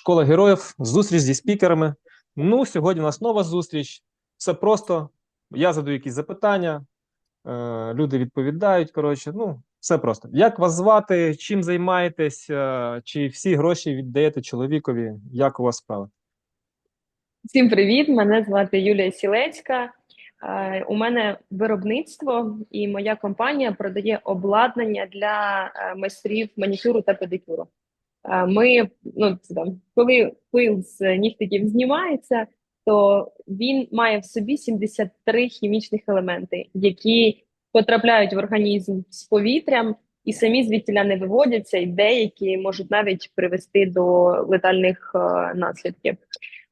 Школа героїв, зустріч зі спікерами. Ну, сьогодні у нас нова зустріч. Все просто. Я задаю якісь запитання, е, люди відповідають. Коротше, ну, все просто. Як вас звати? Чим займаєтесь? Е, Чи всі гроші віддаєте чоловікові? Як у вас справи? Всім привіт! Мене звати Юлія Сілецька. Е, У мене виробництво, і моя компанія продає обладнання для майстрів манікюру та педикюру. Ми, ну, там, коли пил з нігтиків знімається, то він має в собі 73 хімічних елементи, які потрапляють в організм з повітрям і самі звідтіля не виводяться, і деякі можуть навіть привести до летальних е, наслідків.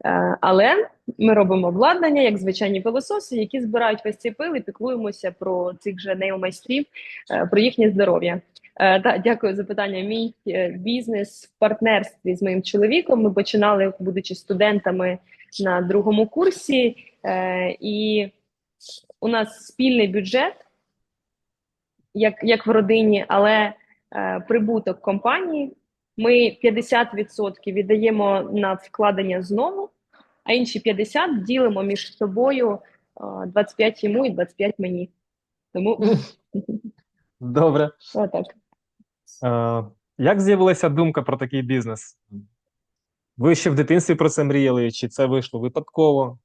Е, Але ми робимо обладнання, як звичайні пилососи, які збирають весь цей пил і піклуємося про цих же нейл-майстрів, е, про їхнє здоров'я. Е, Та дякую за питання. Мій е, бізнес в партнерстві з моїм чоловіком. Ми починали, будучи студентами на другому курсі, е, і у нас спільний бюджет, як, як в родині, але прибуток компанії. Ми 50% віддаємо на вкладення знову, а інші 50% ділимо між собою е, 25 йому і 25 мені. Тому Добре. отак. Е, Як з'явилася думка про такий бізнес? Ви ще в дитинстві про це мріяли, чи це вийшло випадково?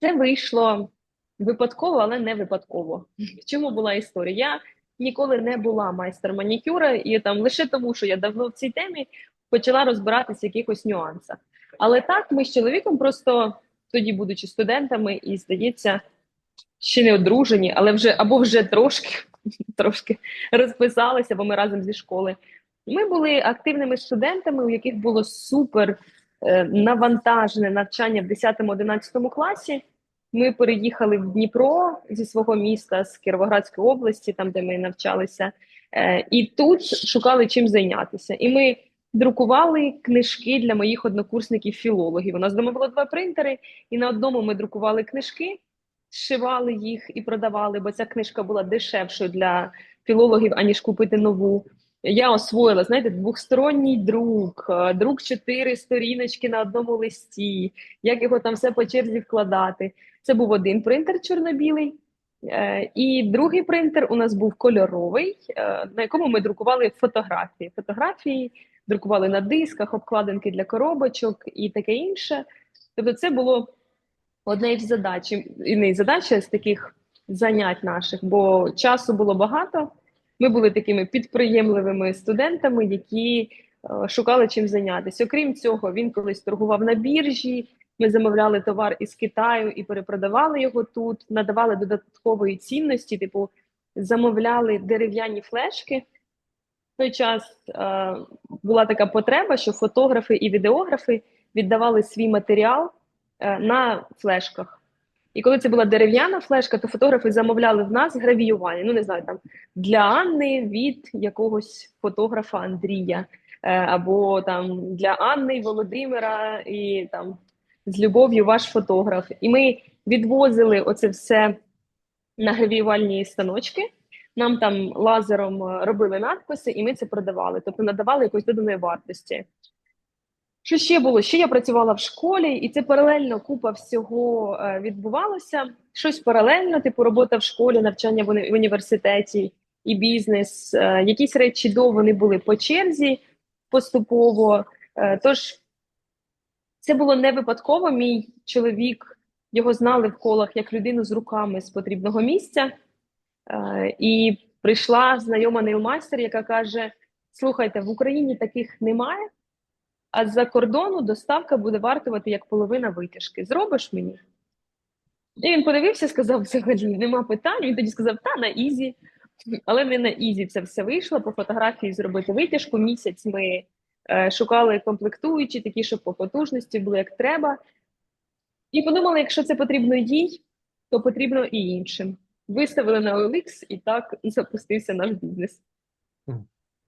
Це вийшло випадково, але не випадково. В чому була історія? Я ніколи не була майстер манікюра, і там лише тому, що я давно в цій темі почала розбиратися в якихось нюансах. Але так, ми з чоловіком просто тоді, будучи студентами, і здається, ще не одружені, але вже або вже трошки, трошки розписалися, бо ми разом зі школи. Ми були активними студентами, у яких було супер е, навантажене навчання в 10-11 класі. Ми переїхали в Дніпро зі свого міста з Кіровоградської області, там де ми навчалися, е, і тут шукали чим зайнятися. І ми друкували книжки для моїх однокурсників-філологів. У нас вдома було два принтери, і на одному ми друкували книжки, зшивали їх і продавали, бо ця книжка була дешевшою для філологів, аніж купити нову. Я освоїла, знаєте, двохсторонній друк, е, друк чотири сторіночки на одному листі, як його там все по черзі вкладати. Це був один принтер чорно-білий, е, і другий принтер у нас був кольоровий, е, на якому ми друкували фотографії. Фотографії друкували на дисках, обкладинки для коробочок і таке інше. Тобто, це було одне із задач, і не із задач, а з таких занять наших, бо часу було багато. Ми були такими підприємливими студентами, які е, шукали чим зайнятися. Окрім цього, він колись торгував на біржі. Ми замовляли товар із Китаю і перепродавали його тут, надавали додаткової цінності, типу замовляли дерев'яні флешки. В той час е, була така потреба, що фотографи і відеографи віддавали свій матеріал на флешках. І коли це була дерев'яна флешка, то фотографи замовляли в нас гравіювання. Ну, не знаю, там для Анни від якогось фотографа Андрія, е, або там для Анни Володимира і там з любов'ю ваш фотограф. І ми відвозили оце все на гравіювальні станочки. Нам там лазером е, робили надписи, і ми це продавали, тобто надавали якоїсь доданої вартості. Що ще було? Ще я працювала в школі, і це паралельно купа всього е, відбувалося. Щось паралельно, типу робота в школі, навчання в університеті і бізнес. Е, якісь речі до вони були по черзі поступово. Е, тож це було не випадково. Мій чоловік його знали в колах як людину з руками з потрібного місця. І прийшла знайома нейлмайстер, яка каже: Слухайте, в Україні таких немає. А з-за кордону доставка буде вартувати як половина витяжки. Зробиш мені? І він подивився, сказав: взагалі нема питань. Він тоді сказав, та на ізі. Але не на ізі це все вийшло. По фотографії зробити витяжку. Місяць ми е, шукали комплектуючі, такі, щоб по потужності було як треба. І подумали, якщо це потрібно їй, то потрібно і іншим. Виставили на OLX, і так запустився наш бізнес.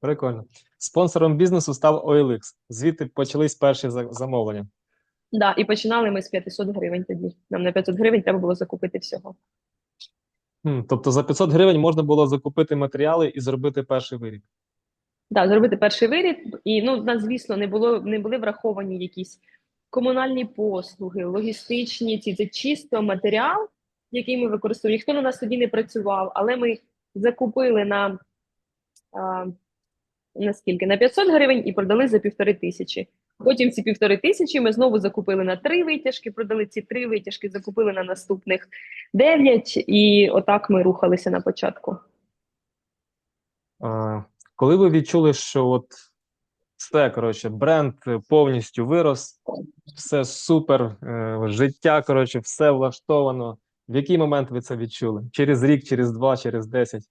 Прикольно. Спонсором бізнесу став OLX. Звідти почались перші за- замовлення. Да, і починали ми з 500 гривень тоді. Нам на 500 гривень треба було закупити всього. Хм, Тобто за 500 гривень можна було закупити матеріали і зробити перший виріб. Да, зробити перший виріб, і ну, нас, звісно, не було не були враховані якісь комунальні послуги, логістичні ці це чисто матеріал, який ми використовуємо. Ніхто на нас тоді не працював, але ми закупили на а, на 500 гривень і продали за півтори тисячі. Потім ці півтори тисячі ми знову закупили на три витяжки, продали ці три витяжки, закупили на наступних дев'ять, і отак ми рухалися на початку. Коли ви відчули, що от все, коротше, бренд повністю вирос, все супер, е, життя, коротше, все влаштовано. В який момент ви це відчули? Через рік, через два, через десять?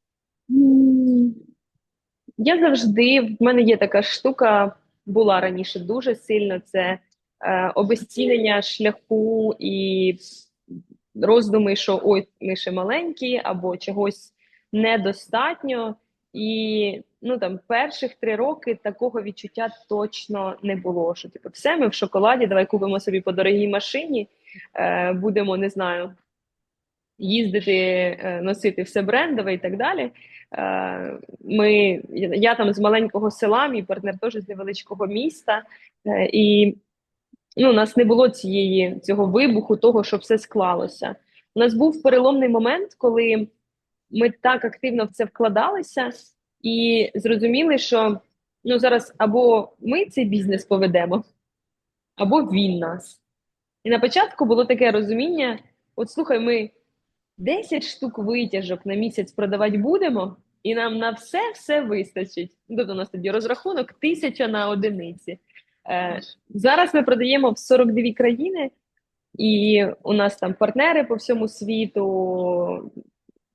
Я завжди, в мене є така штука, була раніше дуже сильно, це е, обезцінення шляху і роздуми, що ой, ми ще маленькі, або чогось недостатньо. І ну там перших три роки такого відчуття точно не було. Що типу, все, ми в шоколаді, давай купимо собі по дорогій машині, е, будемо, не знаю, їздити, е, носити все брендове і так далі. Е, Ми, я, там з маленького села, мій партнер теж з невеличкого міста, е, і ну, у нас не було цієї цього вибуху, того, що все склалося. У нас був переломний момент, коли ми так активно в це вкладалися і зрозуміли, що ну зараз або ми цей бізнес поведемо, або він нас. І на початку було таке розуміння: от слухай, ми 10 штук витяжок на місяць продавати будемо, і нам на все все вистачить. Ну, Тобто у нас тоді розрахунок тисяча на одиниці. Е, зараз ми продаємо в 42 країни, і у нас там партнери по всьому світу,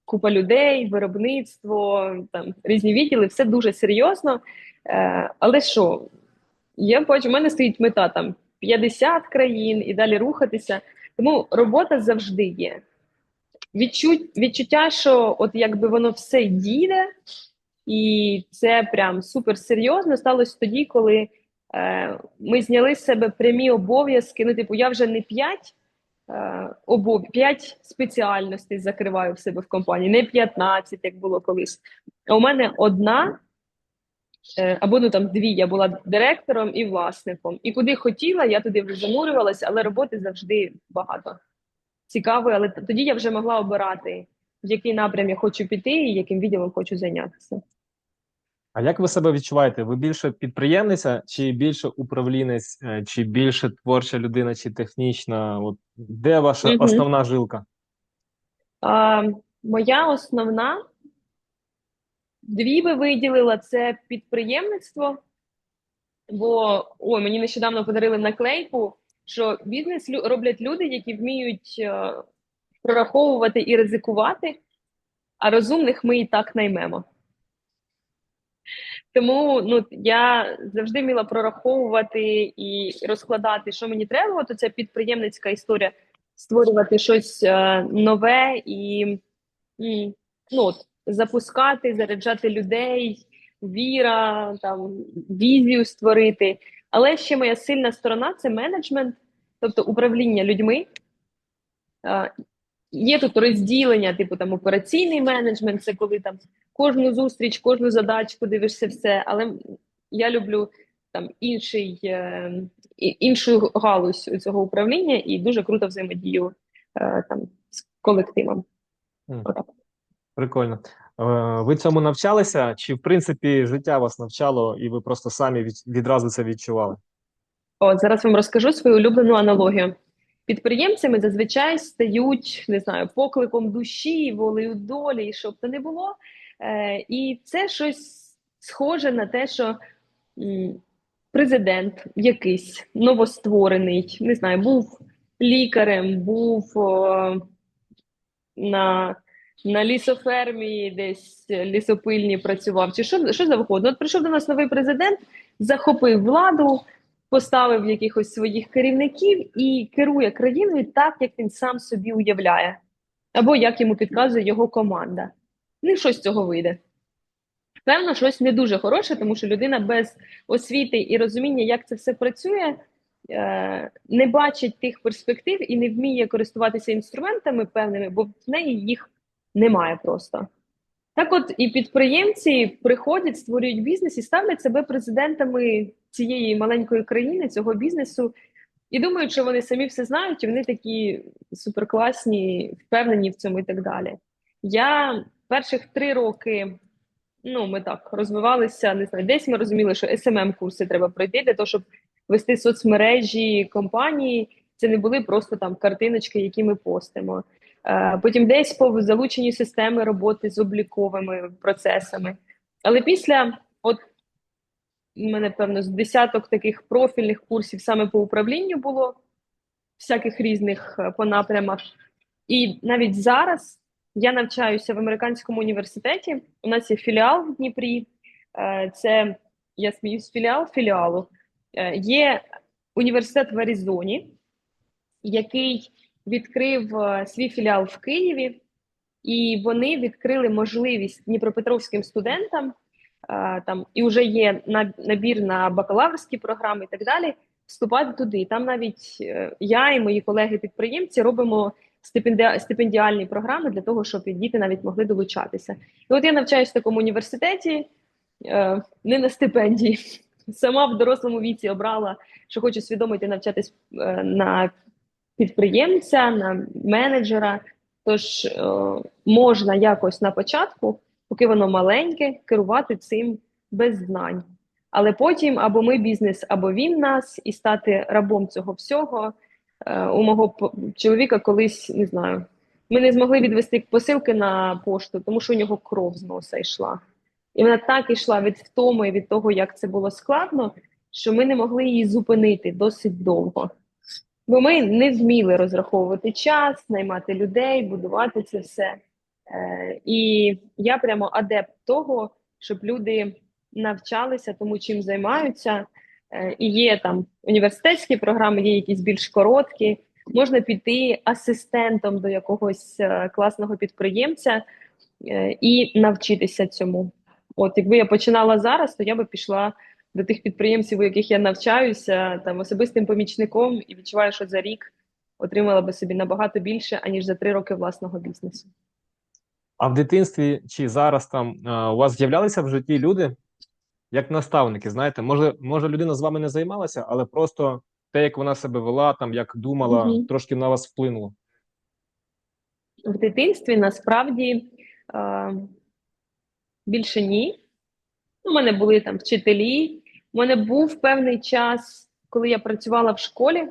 купа людей, виробництво, там різні відділи, все дуже серйозно. Е, але що, я бачу, у мене стоїть мета там 50 країн і далі рухатися. Тому робота завжди є. Відчуть, відчуття, що от якби воно все їде, і це прям супер серйозно сталося тоді, коли е, ми зняли з себе прямі обов'язки. Ну, типу, я вже не 5 е, обов... 5 спеціальностей закриваю в себе в компанії, не 15, як було колись. А у мене одна. Е, Або ну там дві, я була директором і власником. І куди хотіла, я туди вже занурювалася, але роботи завжди багато. Цікаво, але тоді я вже могла обирати, в який напрям я хочу піти і яким відділом хочу зайнятися. А як ви себе відчуваєте? Ви більше підприємниця, чи більше управлінець, е, чи більше творча людина, чи технічна? От де ваша Мгм. основна жилка? А, моя основна дві би виділила це підприємництво, бо ой, мені нещодавно подарили наклейку, що бізнес роблять люди, які вміють е, прораховувати і ризикувати, а розумних ми і так наймемо. Тому ну, я завжди вміла прораховувати і розкладати, що мені треба. То це підприємницька історія, створювати щось е, нове і ну, от, запускати, заряджати людей, віра, там, візію створити. Але ще моя сильна сторона це менеджмент, тобто управління людьми. Є тут розділення, типу там операційний менеджмент, це коли там кожну зустріч, кожну задачку дивишся все. Але я люблю там інший, е, іншу галузь цього управління і дуже круто взаємодію е, там з колективом. Прикольно. Е, Ви цьому навчалися, чи в принципі життя вас навчало, і ви просто самі відразу це відчували? От зараз вам розкажу свою улюблену аналогію. Підприємцями зазвичай стають, не знаю, покликом душі, волею долі, і щоб то не було. Е, і це щось схоже на те, що президент якийсь новостворений, не знаю, був лікарем, був на, на лісофермі, десь лісопильні працював, чи що, що завгодно. От прийшов до нас новий президент, захопив владу, поставив якихось своїх керівників і керує країною так, як він сам собі уявляє, або як йому підказує його команда. Ну і що з цього вийде? Певно, щось не дуже хороше, тому що людина без освіти і розуміння, як це все працює, е, не бачить тих перспектив і не вміє користуватися інструментами певними, бо в неї їх немає просто. Так от і підприємці приходять, створюють бізнес і ставлять себе президентами цієї маленької країни, цього бізнесу, і думають, що вони самі все знають, і вони такі суперкласні, впевнені в цьому і так далі. Я перших три роки, ну, ми так розвивалися, не знаю, десь ми розуміли, що smm курси треба пройти для того, щоб вести соцмережі компанії. Це не були просто там картиночки, які ми постимо. Е, Потім десь по залученні системи роботи з обліковими процесами. Але після, от у мене певно з десяток таких профільних курсів саме по управлінню було всяких різних е, по напрямах. І навіть зараз я навчаюся в американському університеті. У нас є філіал в Дніпрі. Е, Це я сміюсь, філіал філіалу. Є університет в Аризоні, який відкрив е, свій філіал в Києві, і вони відкрили можливість дніпропетровським студентам е, там і вже є на- набір на бакалаврські програми і так далі. Вступати туди. Там навіть е, я і мої колеги-підприємці робимо стипенді... стипендіальні програми для того, щоб діти навіть могли долучатися. І от я навчаюся в такому університеті, не на стипендії. Сама в дорослому віці обрала, що хочу свідомити навчатись на підприємця, на менеджера. Тож е, можна якось на початку, поки воно маленьке, керувати цим без знань. Але потім або ми бізнес, або він нас, і стати рабом цього всього. Е, у мого чоловіка колись не знаю. Ми не змогли відвести посилки на пошту, тому що у нього кров з носа йшла. І вона так йшла від втоми, від того, як це було складно, що ми не могли її зупинити досить довго. Бо ми не вміли розраховувати час, наймати людей, будувати це все. Е, і я прямо адепт того, щоб люди навчалися тому, чим займаються. Е, і є там університетські програми, є якісь більш короткі. Можна піти асистентом до якогось е, класного підприємця е, і навчитися цьому. От якби я починала зараз, то я би пішла до тих підприємців, у яких я навчаюся, там особистим помічником, і відчуваю, що за рік отримала би собі набагато більше, аніж за три роки власного бізнесу. А в дитинстві чи зараз там е, у вас з'являлися в житті люди, як наставники, знаєте, може, може людина з вами не займалася, але просто те, як вона себе вела, там як думала, Мгм. трошки на вас вплинуло. В дитинстві насправді е, більше ні. У мене були там вчителі. У мене був певний час, коли я працювала в школі,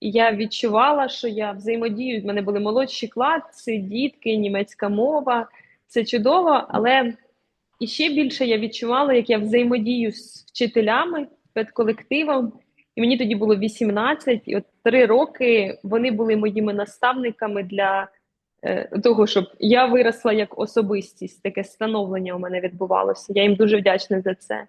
і я відчувала, що я взаємодію. В мене були молодші класи, дітки, німецька мова. Це чудово, але і ще більше я відчувала, як я взаємодію з вчителями, педколективом. І мені тоді було 18, і от три роки вони були моїми наставниками для е, того, щоб я виросла як особистість, таке становлення у мене відбувалося. Я їм дуже вдячна за це.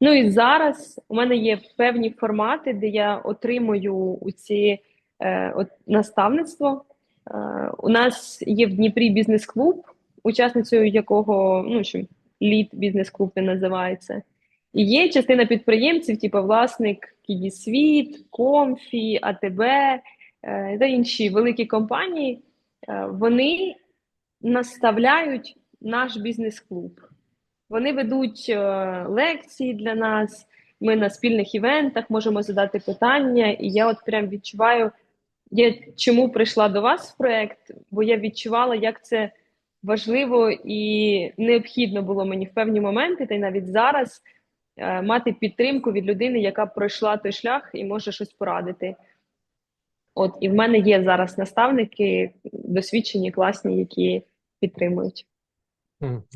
Ну і зараз у мене є певні формати, де я отримую ці е, от, наставництво. Е, у нас є в Дніпрі бізнес-клуб, учасницею якого ну, що, лід бізнес-клуб він називається. І є частина підприємців, типу власник Кідісвіт, Комфі, АТБ е, та інші великі компанії. Е, вони наставляють наш бізнес-клуб. Вони ведуть е, лекції для нас. Ми на спільних івентах можемо задати питання, і я от прям відчуваю, я чому прийшла до вас в проект, бо я відчувала, як це важливо і необхідно було мені в певні моменти, та й навіть зараз е, мати підтримку від людини, яка пройшла той шлях і може щось порадити. От і в мене є зараз наставники досвідчені, класні, які підтримують.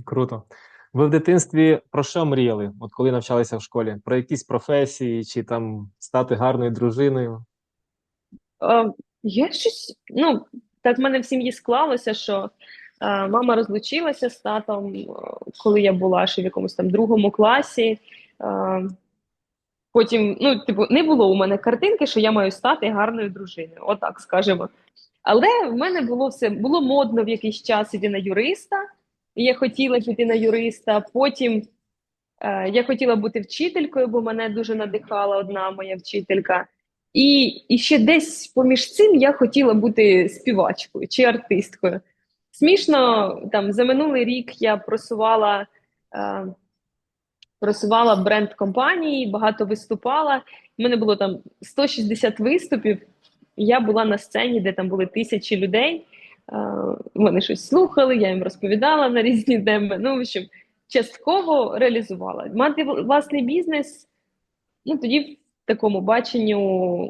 Круто. Ви в дитинстві про що мріяли? От коли навчалися в школі? Про якісь професії чи там стати гарною дружиною? Е, я щось, ну, так в мене в сім'ї склалося, що е, мама розлучилася з татом, е, коли я була ще в якомусь там другому класі. Е, потім, ну, типу, не було у мене картинки, що я маю стати гарною дружиною, отак скажемо. Але в мене було все, було модно в якийсь час іти на юриста, я хотіла піти на юриста. Потім е, я хотіла бути вчителькою, бо мене дуже надихала одна моя вчителька. І, і ще десь поміж цим я хотіла бути співачкою чи артисткою. Смішно, там за минулий рік я просувала, е, просувала бренд компанії, багато виступала. У мене було там 160 виступів. Я була на сцені, де там були тисячі людей. Е, вони щось слухали, я їм розповідала на різні теми. Ну, в общем, частково реалізувала. Мати власний бізнес, ну тоді в такому баченню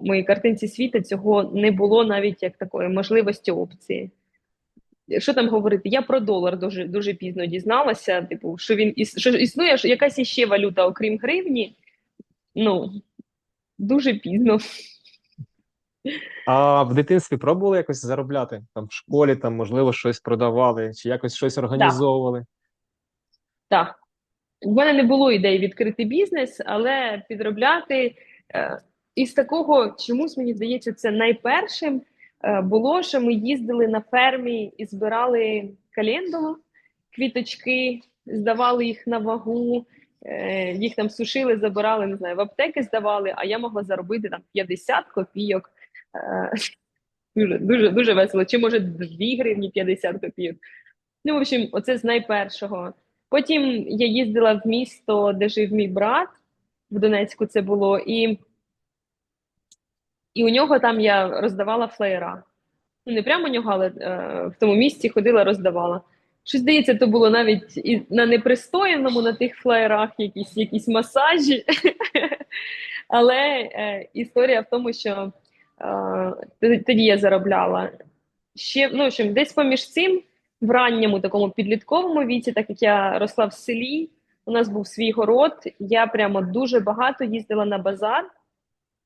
моїй картинці світу цього не було навіть як такої можливості опції. Що там говорити? Я про долар дуже дуже пізно дізналася. Типу, що він що існує що якась іще валюта, окрім гривні. Ну дуже пізно. А в дитинстві пробували якось заробляти? Там в школі, там, можливо, щось продавали, чи якось щось організовували? Так. В мене не було ідеї відкрити бізнес, але підробляти е, із такого, чомусь мені здається, це найпершим е, було, що ми їздили на фермі і збирали календулу, квіточки, здавали їх на вагу, е, їх там сушили, забирали, не знаю, в аптеки здавали, а я могла заробити там 50 копійок. Е, дуже, дуже, дуже весело. Чи може 2 гривні 50 копійок. Ну, в общем, оце з найпершого. Потім я їздила в місто, де жив мій брат, в Донецьку це було, і, і у нього там я роздавала флеєра. Ну, не прямо у нього, але е, в тому місці ходила, роздавала. Що здається, то було навіть і на непристояному на тих флеєрах якісь, якісь масажі. Але е, історія в тому, що тоді- тоді я заробляла. Ще, ну, общем, десь поміж цим в ранньому такому підлітковому віці, так як я росла в селі, у нас був свій город, я прямо дуже багато їздила на базар,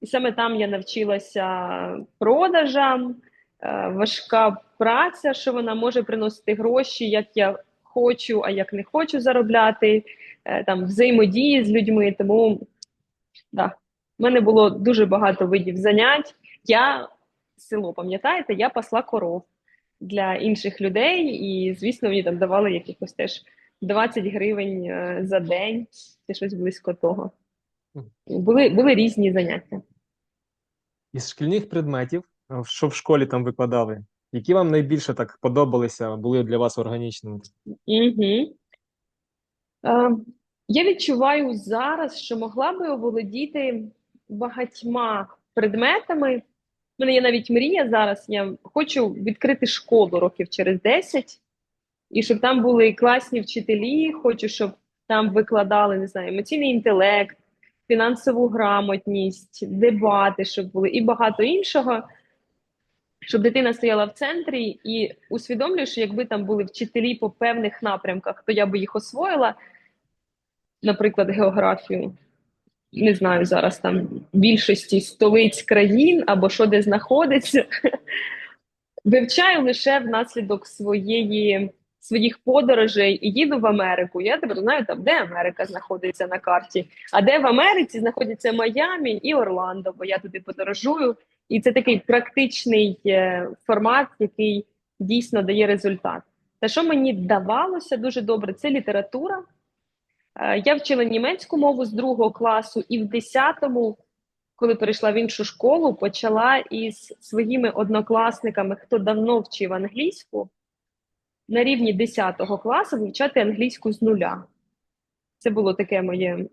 і саме там я навчилася продажам, е, важка праця, що вона може приносити гроші, як я хочу, а як не хочу заробляти, е, там взаємодії з людьми. Тому да, в мене було дуже багато видів занять. Я село, пам'ятаєте, я пасла коров для інших людей, і, звісно, мені там давали якихось теж 20 гривень е, за день, чи щось близько того. Були, були різні заняття. Із шкільних предметів, е, що в школі там викладали, які вам найбільше так подобалися, були для вас органічними? Угу. Е, я відчуваю зараз, що могла би оволодіти багатьма предметами. Мене є навіть мрія зараз. Я хочу відкрити школу років через 10, і щоб там були класні вчителі. Хочу, щоб там викладали, не знаю, емоційний інтелект, фінансову грамотність, дебати, щоб були і багато іншого. Щоб дитина стояла в центрі і усвідомлюю, що якби там були вчителі по певних напрямках, то я би їх освоїла, наприклад, географію. Не знаю зараз там більшості столиць країн або що де знаходиться. Вивчаю лише внаслідок своєї, своїх подорожей і їду в Америку. Я тепер знаю, там, де Америка знаходиться на карті, а де в Америці знаходяться Майамі і Орландо, бо я туди подорожую. І це такий практичний е, формат, який дійсно дає результат. Те, що мені давалося дуже добре, це література. Е, Я вчила німецьку мову з другого класу, і в 10-му, коли перейшла в іншу школу, почала із своїми однокласниками, хто давно вчив англійську, на рівні 10 класу вивчати англійську з нуля. Це було таке моє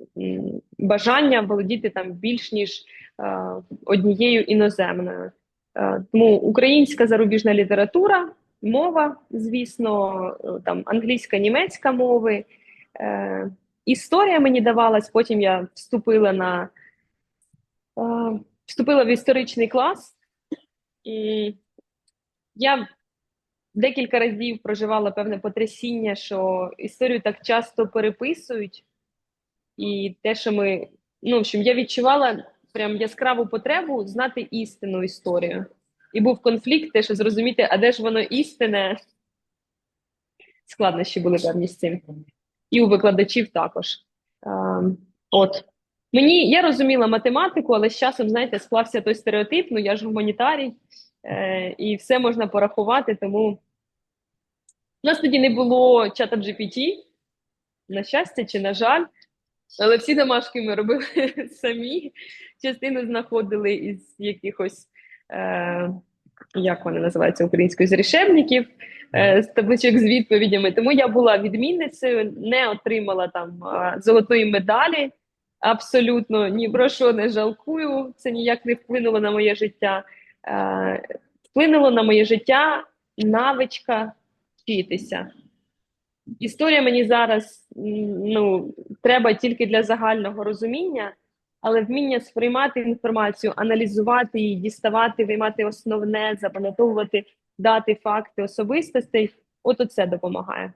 бажання володіти там більш ніж е, однією іноземною. Е, тому українська зарубіжна література, мова, звісно, там англійська, німецька мови. Історія мені давалась, потім я вступила на е, вступила в історичний клас. І я декілька разів проживала певне потрясіння, що історію так часто переписують, і те, що ми, ну, в общем, я відчувала прям яскраву потребу знати істинну історію. І був конфлікт, те, що зрозуміти, а де ж воно істинне, складнощі були певні з цим. І у викладачів також. Ем, от. Мені я розуміла математику, але з часом, знаєте, склався той стереотип, ну я ж гуманітарій, е, і все можна порахувати, тому у нас тоді не було чата GPT, на щастя чи на жаль, але всі домашки ми робили самі. Частину знаходили із якихось е, як вони називаються українською, з решебників, е, з табличок з відповідями. Тому я була відмінницею, не отримала там е, золотої медалі. Абсолютно ні про що не жалкую. Це ніяк не вплинуло на моє життя. Е, Вплинуло на моє життя навичка вчитися. Історія мені зараз ну, треба тільки для загального розуміння, але вміння сприймати інформацію, аналізувати її, діставати, виймати основне, запам'ятовувати дати, факти, особистостей. От оце допомагає.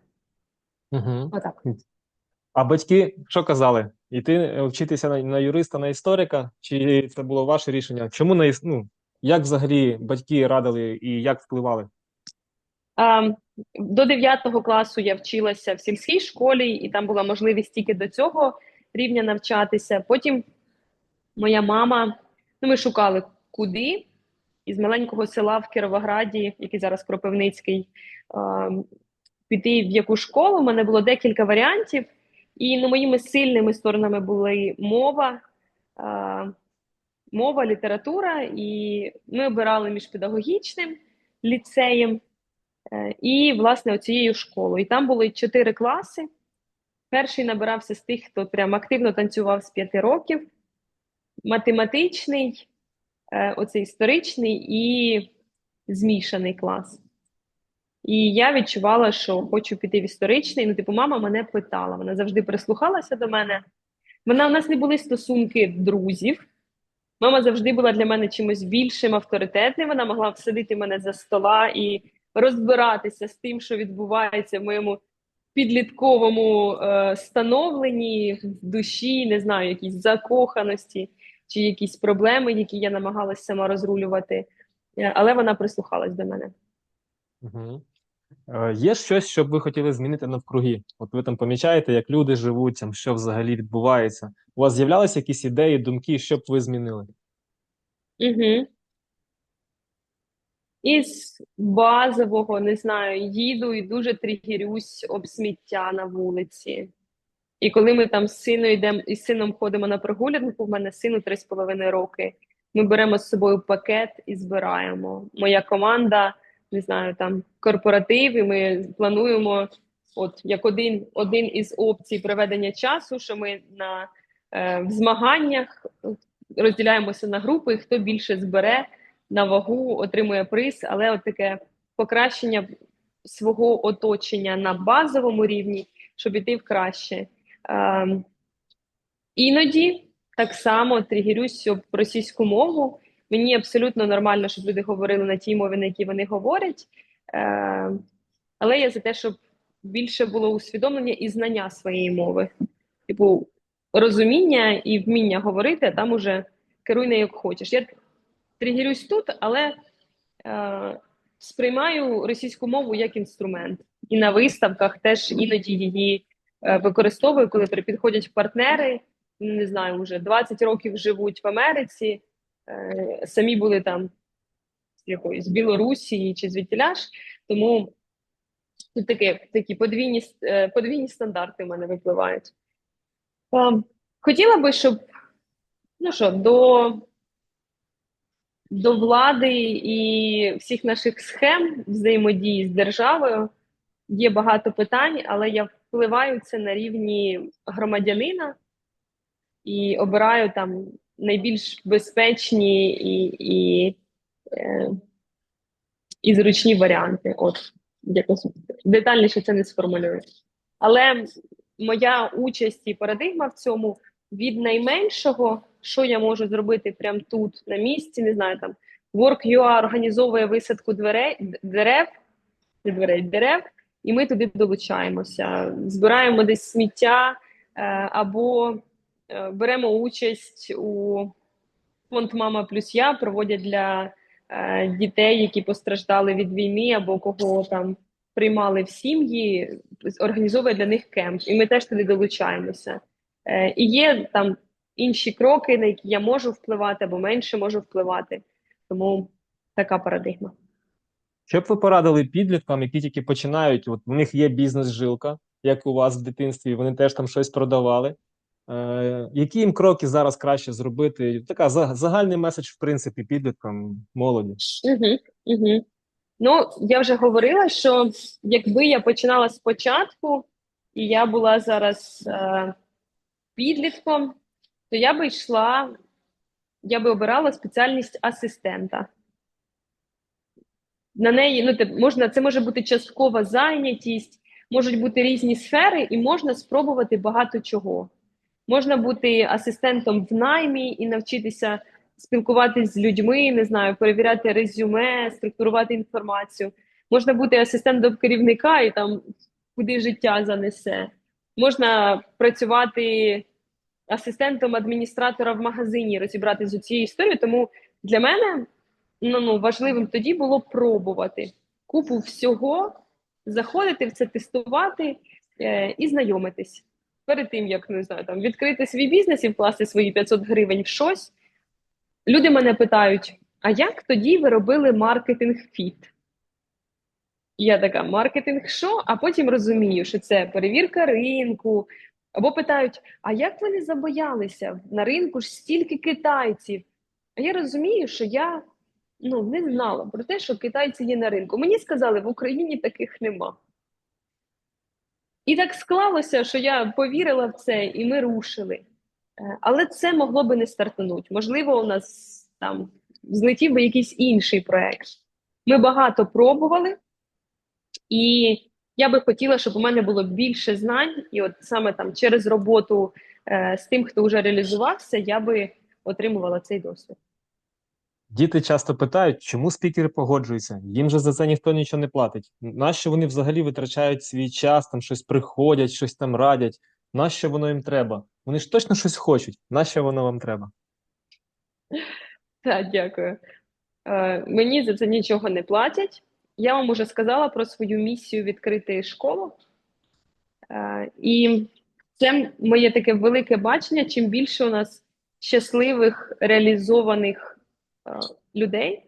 Угу. Отак. А батьки що казали? Іти е, вчитися на, на юриста, на історика? Чи це було ваше рішення? Чому на ну, як взагалі батьки радили і як впливали? А, до 9 класу я вчилася в сільській школі, і там була можливість тільки до цього рівня навчатися. Потім моя мама, ну ми шукали куди. Із маленького села в Кіровограді, який зараз Кропивницький, піти в яку школу. У мене було декілька варіантів, і ну, моїми сильними сторонами були мова, мова, література, і ми обирали між педагогічним ліцеєм Е, і, власне, оцією школою. І там були чотири класи. Перший набирався з тих, хто прям активно танцював з п'яти років, математичний, е, оцей історичний і змішаний клас. І я відчувала, що хочу піти в історичний. Ну, типу, мама мене питала, вона завжди прислухалася до мене. Вона у нас не були стосунки друзів. Мама завжди була для мене чимось більшим, авторитетним. Вона могла всадити мене за стола і розбиратися з тим, що відбувається в моєму підлітковому е, становленні, в душі, не знаю, якісь закоханості чи якісь проблеми, які я намагалась сама розрулювати. Е, Але вона прислухалась до мене. Угу. Е, є щось, що б ви хотіли змінити навкруги? От ви там помічаєте, як люди живуть, там, що взагалі відбувається. У вас з'являлися якісь ідеї, думки, що б ви змінили? Угу. Із базового, не знаю, їду і дуже тригерюсь об сміття на вулиці. І коли ми там з сином йдемо із сином ходимо на прогулянку, в мене сину 3,5 роки. Ми беремо з собою пакет і збираємо. Моя команда, не знаю, там корпоратив, і ми плануємо, от як один, один із опцій проведення часу, що ми на е, в змаганнях розділяємося на групи, хто більше збере на вагу, отримує приз, але от таке покращення свого оточення на базовому рівні, щоб іти в краще. Ем, іноді так само тригерюсь об російську мову. Мені абсолютно нормально, щоб люди говорили на тій мові, на якій вони говорять. Е, але я за те, щоб більше було усвідомлення і знання своєї мови. Типу, розуміння і вміння говорити, а там уже керуй не як хочеш. Я тригерюсь тут, але е, сприймаю російську мову як інструмент. І на виставках теж іноді її е, використовую, коли підходять партнери, не знаю, вже 20 років живуть в Америці, е, самі були там з якоїсь Білорусі чи звідтіля ж. Тому тут таке, такі подвійні, е, подвійні стандарти в мене випливають. Е, хотіла би, щоб ну що, до до влади і всіх наших схем взаємодії з державою є багато питань, але я впливаю це на рівні громадянина і обираю там найбільш безпечні і, і, е, і зручні варіанти. От якось детальніше це не сформулюю. Але моя участь і парадигма в цьому від найменшого, що я можу зробити прямо тут, на місці, не знаю, там Work.ua організовує висадку дверей, дерев, дверей, дерев, і ми туди долучаємося. Збираємо десь сміття е, або е, беремо участь у фонд Мама плюс я проводять для е, дітей, які постраждали від війни, або кого там приймали в сім'ї, організовує для них кемп, і ми теж туди долучаємося. І є там інші кроки, на які я можу впливати або менше можу впливати. Тому така парадигма. Що б ви порадили підліткам, які тільки починають, от у них є бізнес-жилка, як у вас в дитинстві, вони теж там щось продавали. Е, які їм кроки зараз краще зробити? Така загальний меседж, в принципі, підліткам, молоді. Ну, я вже говорила, що якби я починала спочатку, і я була зараз е, підлітком, то я би йшла, я би обирала спеціальність асистента. На неї, ну, можна, це може бути часткова зайнятість, можуть бути різні сфери, і можна спробувати багато чого. Можна бути асистентом в наймі і навчитися спілкуватись з людьми, не знаю, перевіряти резюме, структурувати інформацію. Можна бути асистентом керівника і там куди життя занесе. Можна працювати асистентом адміністратора в магазині, розібратися з цією історією. Тому для мене ну, ну, важливим тоді було пробувати купу всього, заходити в це, тестувати е, і знайомитись. Перед тим, як не знаю, там відкрити свій бізнес і вкласти свої 500 гривень в щось, люди мене питають: а як тоді ви робили маркетинг фіт? Я така, маркетинг що? А потім розумію, що це перевірка ринку. Або питають: а як ви не забоялися? На ринку ж стільки китайців. А я розумію, що я ну, не знала про те, що китайці є на ринку. Мені сказали, в Україні таких нема. І так склалося, що я повірила в це, і ми рушили. Е, Але це могло би не стартанути. Можливо, у нас там злетів би якийсь інший проект. Ми багато пробували, і я би хотіла, щоб у мене було більше знань, і от саме там через роботу е, з тим, хто вже реалізувався, я би отримувала цей досвід. Діти часто питають, чому спікери погоджуються? Їм же за це ніхто нічого не платить. Нащо вони взагалі витрачають свій час, там щось приходять, щось там радять? Нащо воно їм треба? Вони ж точно щось хочуть. Нащо воно вам треба? Так, дякую. Е, мені за це нічого не платять. Я вам уже сказала про свою місію відкрити школу. Е, і це моє таке велике бачення. Чим більше у нас щасливих, реалізованих людей,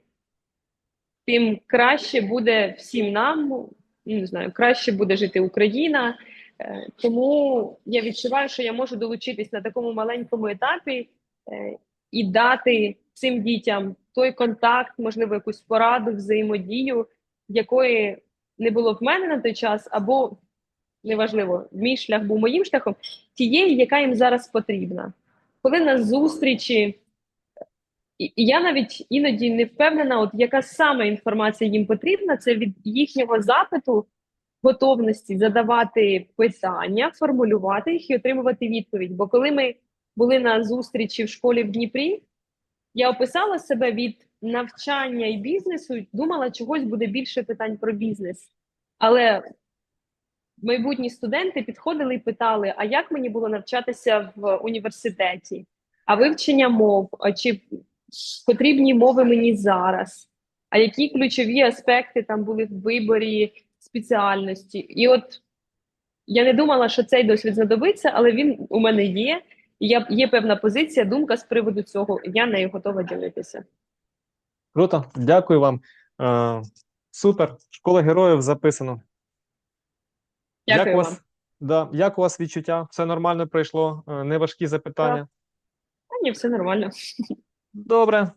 тим краще буде всім нам, ну, не знаю, краще буде жити Україна. Е, тому я відчуваю, що я можу долучитись на такому маленькому етапі е, і дати цим дітям той контакт, можливо, якусь пораду, взаємодію, якої не було в мене на той час, або неважливо, мій шлях був моїм шляхом, тієї, яка їм зараз потрібна. Коли на зустрічі, і я навіть іноді не впевнена, от яка саме інформація їм потрібна, це від їхнього запиту, готовності задавати питання, формулювати їх і отримувати відповідь. Бо коли ми були на зустрічі в школі в Дніпрі, я описала себе від навчання і бізнесу, думала, чогось буде більше питань про бізнес. Але майбутні студенти підходили і питали: а як мені було навчатися в університеті? А вивчення мов, чи потрібні мови мені зараз? А які ключові аспекти там були в виборі спеціальності? І от я не думала, що цей досвід знадобиться, але він у мене є. І я, є певна позиція, думка з приводу цього. Я нею готова ділитися. Круто, дякую вам. Е, супер. Школа героїв записано. Дякую як у вам. вас, да, як у вас відчуття? Все нормально пройшло? Е, неважкі запитання? Та ні, все нормально. Добре.